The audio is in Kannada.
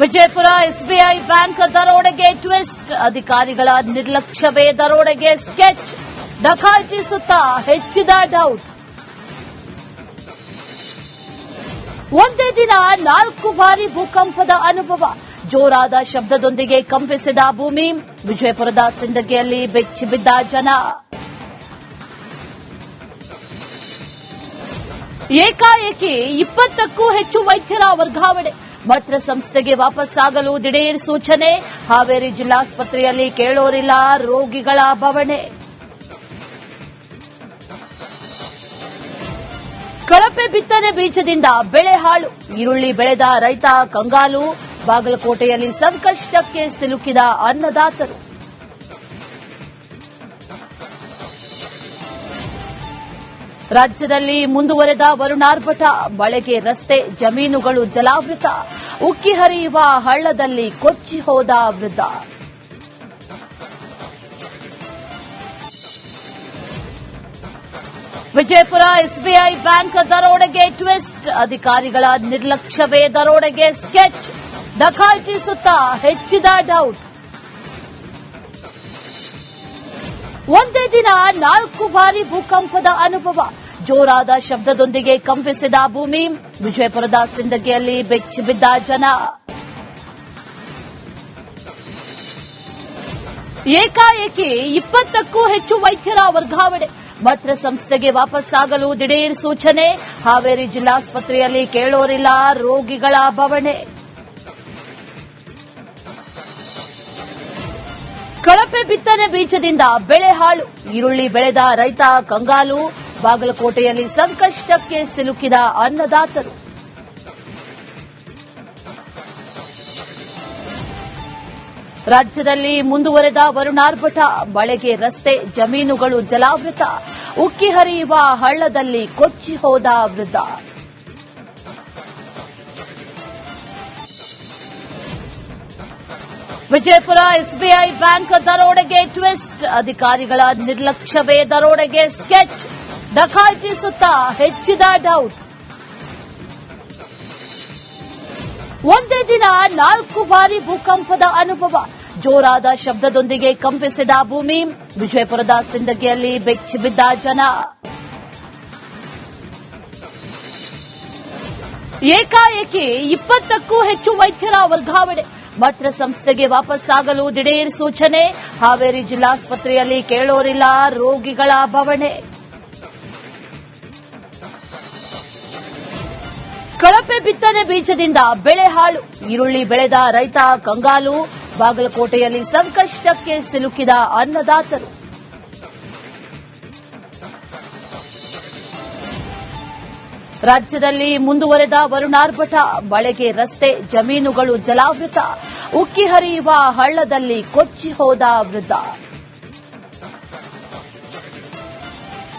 ವಿಜಯಪುರ ಎಸ್ಬಿಐ ಬ್ಯಾಂಕ್ ದರೋಡೆಗೆ ಟ್ವಿಸ್ಟ್, ಅಧಿಕಾರಿಗಳ ನಿರ್ಲಕ್ಷ್ಯವೇ ದರೋಡೆಗೆ ಸ್ಕೆಚ್, ಡಕಾಯಿತಿ ಸುತ್ತ ಹೆಚ್ಚಿದ ಡೌಟ್. ಒಂದೇ ದಿನ ನಾಲ್ಕು ಬಾರಿ ಭೂಕಂಪದ ಅನುಭವ, ಜೋರಾದ ಶಬ್ದದೊಂದಿಗೆ ಕಂಪಿಸಿದ ಭೂಮಿ, ವಿಜಯಪುರದ ಸಿಂದಗಿಯಲ್ಲಿ ಬೆಚ್ಚಿಬಿದ್ದ ಜನ. ಏಕಾಏಕಿ ಇಪ್ಪತ್ತಕ್ಕೂ ಹೆಚ್ಚು ವೈದ್ಯರ ವರ್ಗಾವಣೆ ಮಾತ್ರ ಸಂಸ್ಥೆಗೆ ವಾಪಸ್ಸಾಗಲು ದಿಢೀರ್ ಸೂಚನೆ. ಹಾವೇರಿ ಜಿಲ್ಲಾಸ್ಪತ್ರೆಯಲ್ಲಿ ಕೇಳೋರಿಲ್ಲ ರೋಗಿಗಳ ಬವಣೆ ಕಳಪೆ ಬಿತ್ತನೆ ಬೀಜದಿಂದ ಬೆಳೆ ಹಾಳು. ಈರುಳ್ಳಿ ಬೆಳೆದ ರೈತ ಕಂಗಾಲು. ಬಾಗಲಕೋಟೆಯಲ್ಲಿ ಸಂಕಷ್ಟಕ್ಕೆ ಸಿಲುಕಿದ ಅನ್ನದಾತರು. ರಾಜ್ಯದಲ್ಲಿ ಮುಂದುವರೆದ ವರುಣಾರ್ಭಟ, ಮಳೆಗೆ ರಸ್ತೆ, ಜಮೀನುಗಳು ಜಲಾವೃತ, ಉಕ್ಕಿ ಹರಿಯುವ ಹಳ್ಳದಲ್ಲಿ ಕೊಚ್ಚಿ ಹೋದ ವೃದ್ಧ. ವಿಜಯಪುರ ಎಸ್ಬಿಐ ಬ್ಯಾಂಕ್ ದರೋಡೆಗೆ ಟ್ವಿಸ್ಟ್, ಅಧಿಕಾರಿಗಳ ನಿರ್ಲಕ್ಷ್ಯವೇ ದರೋಡೆಗೆ ಸ್ಕೆಚ್, ಡಕಾಯಿತಿ ಸುತ್ತ ಹೆಚ್ಚಿದ ಡೌಟ್. ಒಂದೇ ದಿನ ನಾಲ್ಕು ಬಾರಿ ಭೂಕಂಪದ ಅನುಭವ. ಜೋರಾದ ಶಬ್ದದೊಂದಿಗೆ ಕಂಪಿಸಿದ ಭೂಮಿ ವಿಜಯಪುರದ ಸಿಂದಗಿಯಲ್ಲಿ ಬೆಚ್ಚಿಬಿದ್ದ ಜನ. ಏಕಾಏಕಿ ಇಪ್ಪತ್ತಕ್ಕೂ ಹೆಚ್ಚು ವೈದ್ಯರ ವರ್ಗಾವಣೆ. ಮಾತ್ರ ಸಂಸ್ಥೆಗೆ ವಾಪಸ್ಸಾಗಲು ದಿಢೀರ್ ಸೂಚನೆ. ಹಾವೇರಿ ಜಿಲ್ಲಾಸ್ಪತ್ರೆಯಲ್ಲಿ ಕೇಳೋರಿಲ್ಲ ರೋಗಿಗಳ ಬವಣೆ ಕಳಪೆ ಬಿತ್ತನೆ ಬೀಜದಿಂದ ಬೆಳೆ ಹಾಳು. ಈರುಳ್ಳಿ ಬೆಳೆದ ರೈತ ಕಂಗಾಲು. ಬಾಗಲಕೋಟೆಯಲ್ಲಿ ಸಂಕಷ್ಟಕ್ಕೆ ಸಿಲುಕಿದ ಅನ್ನದಾತರು. ರಾಜ್ಯದಲ್ಲಿ ಮುಂದುವರೆದ ವರುಣಾರ್ಭಟ, ಮಳೆಗೆ ರಸ್ತೆ, ಜಮೀನುಗಳು ಜಲಾವೃತ, ಉಕ್ಕಿ ಹರಿಯುವ ಹಳ್ಳದಲ್ಲಿ ಕೊಚ್ಚಿ ಹೋದ ವೃದ್ಧ. ವಿಜಯಪುರ ಎಸ್ಬಿಐ ಬ್ಯಾಂಕ್ ದರೋಡೆಗೆ ಟ್ವಿಸ್ಟ್, ಅಧಿಕಾರಿಗಳ ನಿರ್ಲಕ್ಷ್ಯವೇ ದರೋಡೆಗೆ ಸ್ಕೆಚ್. ಡಕಾಯಿತಿ ಸುತ್ತ ಹೆಚ್ಚಿದ ಡೌಟ್ ಒಂದೇ ದಿನ ನಾಲ್ಕು ಬಾರಿ ಭೂಕಂಪದ ಅನುಭವ. ಜೋರಾದ ಶಬ್ದದೊಂದಿಗೆ ಕಂಪಿಸಿದ ಭೂಮಿ ವಿಜಯಪುರದ ಸಿಂದಗಿಯಲ್ಲಿ ಬೆಚ್ಚಿಬಿದ್ದ ಜನ. ಏಕಾಏಕಿ ಇಪ್ಪತ್ತಕ್ಕೂ ಹೆಚ್ಚು ವೈದ್ಯರ ವರ್ಗಾವಣೆ. ಮಾತ್ರ ಸಂಸ್ಥೆಗೆ ವಾಪಸ್ಸಾಗಲು ದಿಢೀರ್ ಸೂಚನೆ. ಹಾವೇರಿ ಜಿಲ್ಲಾಸ್ಪತ್ರೆಯಲ್ಲಿ ಕೇಳೋರಿಲ್ಲ ರೋಗಿಗಳ ಬವಣೆ ಕಳಪೆ ಬಿತ್ತನೆ ಬೀಜದಿಂದ ಬೆಳೆ ಹಾಳು. ಈರುಳ್ಳಿ ಬೆಳೆದ ರೈತ ಕಂಗಾಲು. ಬಾಗಲಕೋಟೆಯಲ್ಲಿ ಸಂಕಷ್ಟಕ್ಕೆ ಸಿಲುಕಿದ ಅನ್ನದಾತರು. ರಾಜ್ಯದಲ್ಲಿ ಮುಂದುವರೆದ ವರುಣಾರ್ಭಟ ಮಳೆಗೆ ರಸ್ತೆ, ಜಮೀನುಗಳು ಜಲಾವೃತ. ಉಕ್ಕಿ ಹರಿಯುವ ಹಳ್ಳದಲ್ಲಿ ಕೊಚ್ಚಿ ಹೋದ ವೃದ್ಧ.